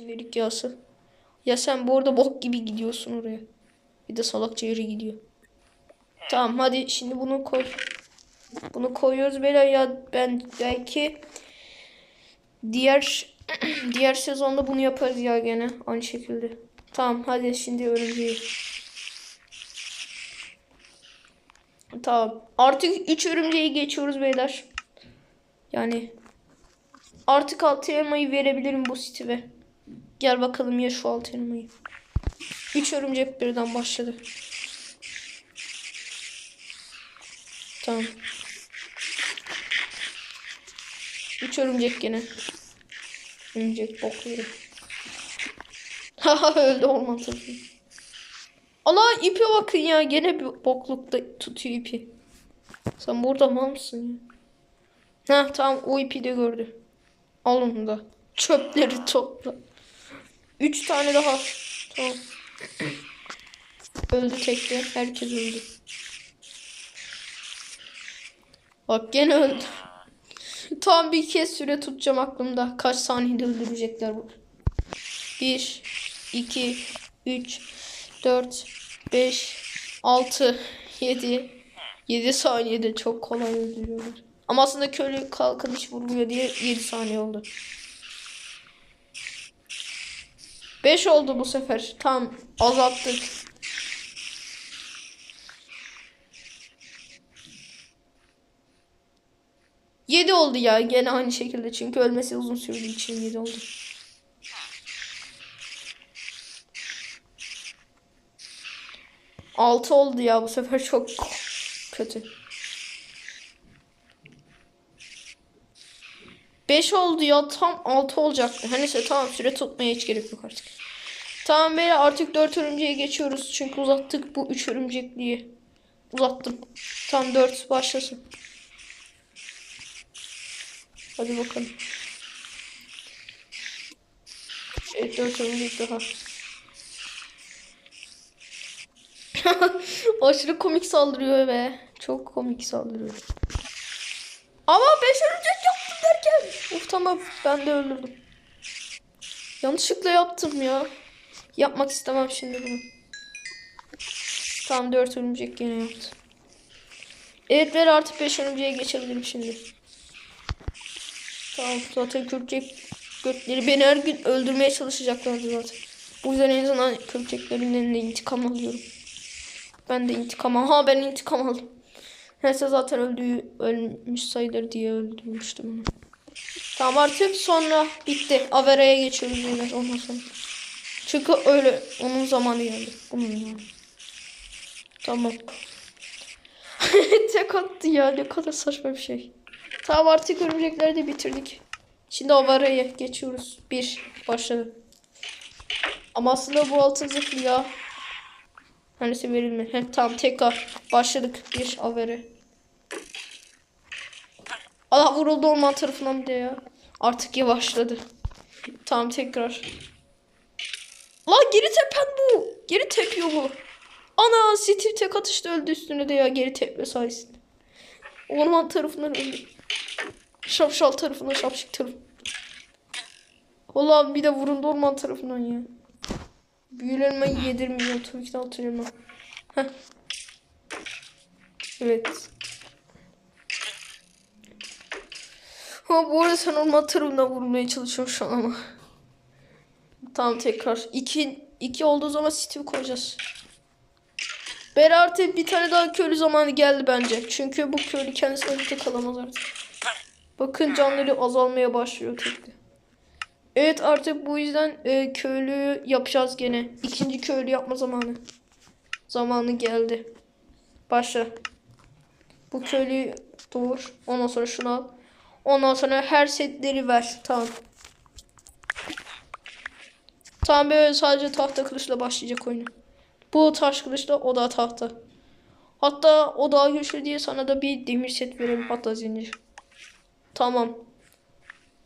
şimdilik yası. Ya sen bu arada bok gibi gidiyorsun oraya. Bir de salakça yere gidiyor. Tamam hadi şimdi bunu koy. Bunu koyuyoruz beyler ya ben belki diğer diğer sezonda bunu yaparız ya gene aynı şekilde. Tamam hadi şimdi örümceği. Tamam. Artık 3 örümceği geçiyoruz beyler. Yani artık altı elmayı verebilirim bu Steve'e. Gel bakalım ye şu elmayı. 3 örümcek birden başladı. Tamam. 3 örümcek gene. Örümcek bokları. Haha öldü orman tarafı. Allah ipe bakın ya gene bir boklukta tutuyor ipi. Sen burada mal mısın ya? Ha tamam o ipi de gördü. Al onu da. Çöpleri topla. Üç tane daha. Tamam. öldü tekte. Herkes öldü. Bak gene öldü. Tam bir kez süre tutacağım aklımda. Kaç saniyede öldürecekler bu. 1, 2, 3, 4, 5, 6, 7. 7 saniyede çok kolay öldürüyorlar. Ama aslında köylü kalkan hiç vurmuyor diye 7 saniye oldu. 5 oldu bu sefer. Tam azalttık. Yedi oldu ya gene aynı şekilde çünkü ölmesi uzun sürdüğü için yedi oldu. Altı oldu ya bu sefer çok kötü. Beş oldu ya tam altı olacaktı. Hani neyse tamam süre tutmaya hiç gerek yok artık. Tamam beyler artık dört örümceğe geçiyoruz. Çünkü uzattık bu üç örümcekliği. Uzattım. Tam dört başlasın. Hadi bakalım. Evet dört örümcek daha. Aşırı komik saldırıyor be. Çok komik saldırıyor. Ama 5 örümcek. Uf tamam ben de öldürdüm. Yanlışlıkla yaptım ya. Yapmak istemem şimdi bunu. Tamam 4 örümcek gene yaptı. Evet ver artık 5 örümceğe geçebilirim şimdi. Tamam zaten kürkçek gökleri beni her gün öldürmeye çalışacaklardı zaten. Bu yüzden en azından kürkçeklerin elinde intikam alıyorum. Ben de intikam Ha ben intikam aldım. Neyse zaten öldüğü ölmüş sayılır diye öldürmüştüm onu. Tamam artık sonra bitti. Avera'ya geçiyoruz beyler ondan sonra. Çünkü öyle onun zamanı geldi. Tamam. Tek attı ya ne kadar saçma bir şey. Tamam artık örümcekleri de bitirdik. Şimdi Avera'ya geçiyoruz. Bir başladı. Ama aslında bu altın zırhlı ya. Hangisi verilme? Heh, tamam tekrar başladık bir avere. Allah vuruldu orman tarafından bir de ya. Artık yavaşladı. Tamam tekrar. La geri tepen bu. Geri tepiyor bu. Ana Steve tek atışta öldü üstüne de ya geri tepme sayesinde. Orman tarafından öldü. Şapşal tarafından şapşık tarafı. Ulan bir de vuruldu orman tarafından ya. Büyülü elmayı yedirmiyor. Tabii ki de elma. Heh. Evet. Ha bu arada sen orman tarafından vurmaya çalışıyorsun şu an ama. Tamam tekrar. 2 2 olduğu zaman Steve koyacağız. Ben artık bir tane daha köylü zamanı geldi bence. Çünkü bu köylü kendisi ayakta kalamaz artık. Bakın canları azalmaya başlıyor tekrar. Evet artık bu yüzden e, köylü yapacağız gene. İkinci köylü yapma zamanı. Zamanı geldi. Başla. Bu köylüyü doğur. Ondan sonra şunu al. Ondan sonra her setleri ver. Tamam. Tamam böyle sadece tahta kılıçla başlayacak oyunu. Bu taş kılıçla o da tahta. Hatta o daha güçlü diye sana da bir demir set verelim. Hatta zincir. Tamam.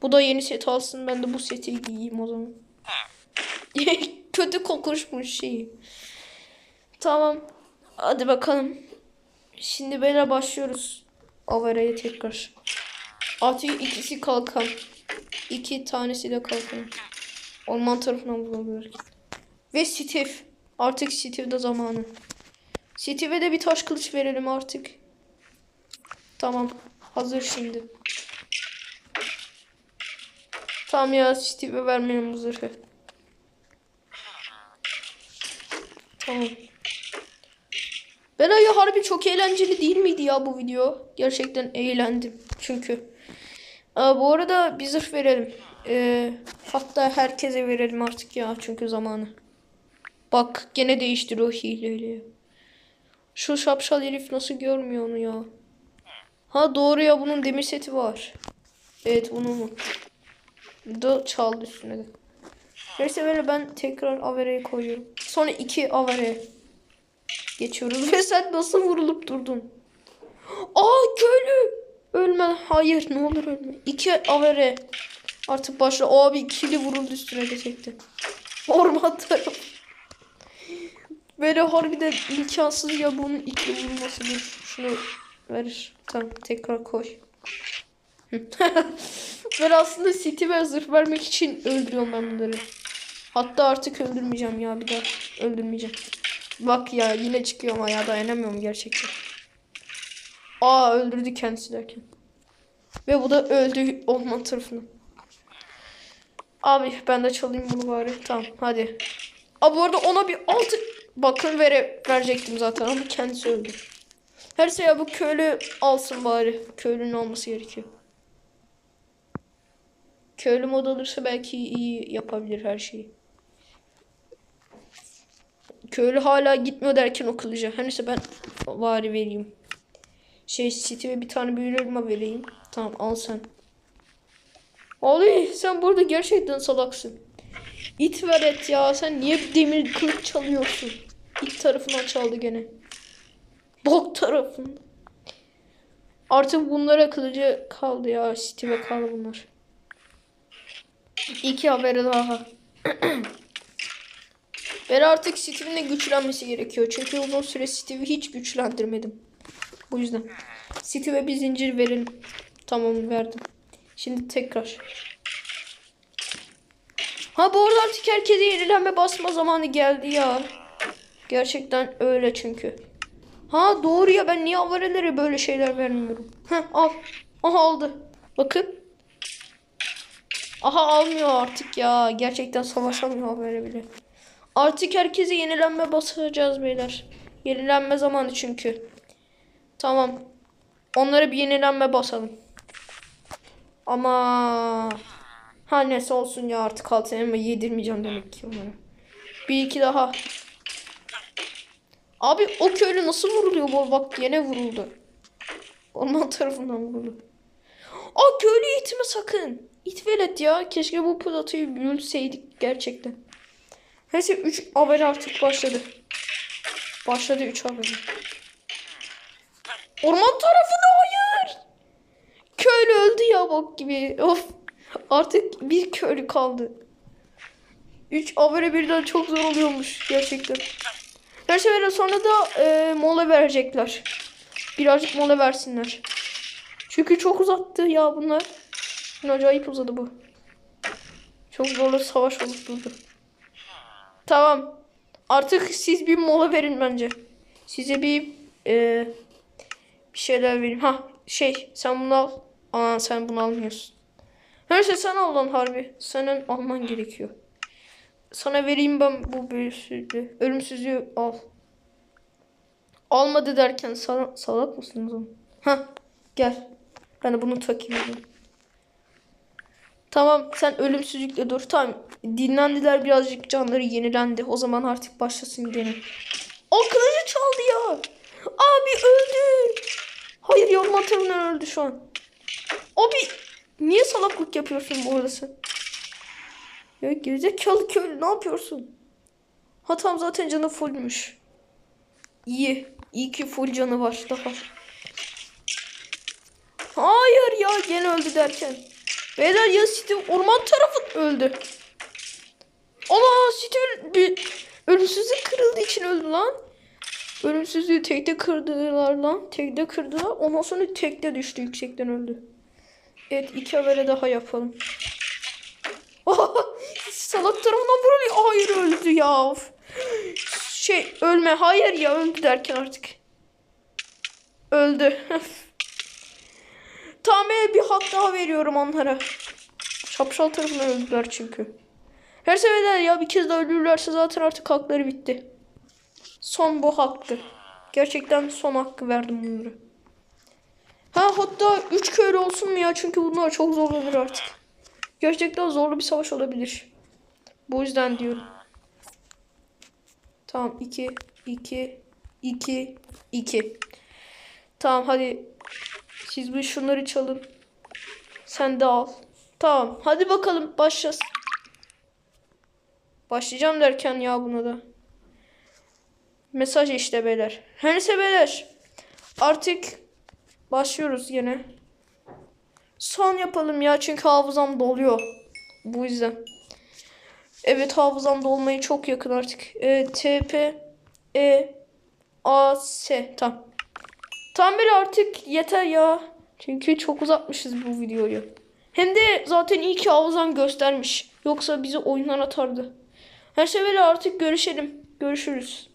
Bu da yeni set alsın. Ben de bu seti giyeyim o zaman. Kötü kokuşmuş şey. Tamam. Hadi bakalım. Şimdi böyle başlıyoruz. Avara'ya tekrar. Artık ikisi kalkan. İki tanesi de kalkan. Orman tarafından vurulur. Ve Steve. Artık Steve'de zamanı. Steve'e de bir taş kılıç verelim artık. Tamam. Hazır şimdi. Tamam ya Steve'e vermeyelim bu zırhı. Tamam. Belaya harbi çok eğlenceli değil miydi ya bu video? Gerçekten eğlendim çünkü. Aa, bu arada bir zırh verelim. Ee, hatta herkese verelim artık ya çünkü zamanı. Bak gene değiştiriyor hileyle. Şu şapşal herif nasıl görmüyor onu ya? Ha doğru ya bunun demir seti var. Evet bunu mu? Da çaldı üstüne de. Neyse böyle ben tekrar Avere'ye koyuyorum. Sonra iki Avere geçiyoruz. Ve sen nasıl vurulup durdun? Aa köylü! Ölme. Hayır ne olur ölme. İki Avere. Artık başla. Abi ikili vuruldu üstüne de çekti. Orman tarafı. Böyle harbiden imkansız ya bunun ikili vurulmasıdır. Şunu ver. Tamam tekrar koy. ben aslında City ve zırh vermek için öldürüyorum ben bunları. Hatta artık öldürmeyeceğim ya bir daha. Öldürmeyeceğim. Bak ya yine çıkıyor ama ya dayanamıyorum gerçekten. Aa öldürdü kendisi derken. Ve bu da öldü orman tarafına. Abi ben de çalayım bunu bari. Tamam hadi. Aa bu arada ona bir altı bakın vere verecektim zaten ama kendisi öldü. Her şey bu köylü alsın bari. Köylünün olması gerekiyor. Köylü mod alırsa belki iyi yapabilir her şeyi. Köylü hala gitmiyor derken o kılıcı. Her neyse ben vari vereyim. Şey Steve'e bir tane büyülü elma vereyim. Tamam al sen. Abi sen burada gerçekten salaksın. İt ver et ya. Sen niye demir kılıç çalıyorsun? İt tarafından çaldı gene. Bok tarafından. Artık bunlara kılıcı kaldı ya. Steve'e kaldı bunlar. İki haberi daha. ben artık Steve'in de güçlenmesi gerekiyor. Çünkü uzun süre Steve'i hiç güçlendirmedim. Bu yüzden. Steve'e bir zincir verelim. Tamam verdim. Şimdi tekrar. Ha bu arada artık herkese yenilenme basma zamanı geldi ya. Gerçekten öyle çünkü. Ha doğru ya ben niye avarelere böyle şeyler vermiyorum. Heh al. Aha aldı. Bakın. Aha almıyor artık ya. Gerçekten savaşamıyor böyle bile. Artık herkese yenilenme basacağız beyler. Yenilenme zamanı çünkü. Tamam. Onlara bir yenilenme basalım. Ama ha neyse olsun ya artık altın elma yedirmeyeceğim demek ki onlara. Bir iki daha. Abi o köylü nasıl vuruluyor bu? Bak yine vuruldu. Orman tarafından vuruldu. Aa köylü itme sakın. İt velet ya. Keşke bu platayı bölseydik gerçekten. Neyse 3 haber artık başladı. Başladı 3 haber. Orman tarafına hayır. Köylü öldü ya bak gibi. Of. Artık bir köylü kaldı. 3 habere birden çok zor oluyormuş gerçekten. Seferden sonra da e, mola verecekler. Birazcık mola versinler. Çünkü çok uzattı ya bunlar. Acayip uzadı bu. Çok zorlu savaş olup durdu. Tamam. Artık siz bir mola verin bence. Size bir e, bir şeyler vereyim. Ha şey sen bunu al. Aa sen bunu almıyorsun. Neyse sen al lan harbi. Senin alman gerekiyor. Sana vereyim ben bu büyüsüzlüğü. Ölümsüzlüğü al. Almadı derken sal salak mısınız oğlum? Ha gel. Ben de bunu takayım. Dedim. Tamam sen ölümsüzlükle dur. Tamam dinlendiler birazcık canları yenilendi. O zaman artık başlasın gene. O kılıcı çaldı ya. Abi öldü. Hayır yorma tarafından öldü şu an. Abi niye salaklık yapıyorsun bu sen? Ya gerizekalı köylü ne yapıyorsun? Ha tamam zaten canı fullmüş. İyi. İyi ki full canı var daha. Hayır ya gene öldü derken. Beyler ya Steve orman tarafı öldü. Allah Steve bir ölümsüzlük kırıldığı için öldü lan. Ölümsüzlüğü tekte kırdılar lan. Tekte kırdılar. Ondan sonra tekte düştü yüksekten öldü. Evet iki habere daha yapalım. Salak tarafından vuruluyor. Hayır öldü ya. Şey ölme. Hayır ya öldü derken artık. Öldü. tamam bir hak daha veriyorum onlara. Şapşal tarafından öldüler çünkü. Her seferinde ya bir kez daha ölürlerse zaten artık hakları bitti. Son bu haktı. Gerçekten son hakkı verdim bunlara. Ha hatta 3 köylü olsun mu ya? Çünkü bunlar çok zorlanır artık. Gerçekten zorlu bir savaş olabilir. Bu yüzden diyorum. Tamam 2 2 2 2. Tamam hadi. Siz bir şunları çalın. Sen de al. Tamam hadi bakalım başlayacağız. Başlayacağım derken ya buna da. Mesaj işte beyler. Her neyse beyler. Artık başlıyoruz yine. Son yapalım ya çünkü hafızam doluyor. Bu yüzden. Evet hafızam dolmayı çok yakın artık. E, TP E A S tamam. Tam bir artık yeter ya. Çünkü çok uzatmışız bu videoyu. Hem de zaten iyi ki hafızam göstermiş. Yoksa bizi oyundan atardı. Her sefer artık görüşelim. Görüşürüz.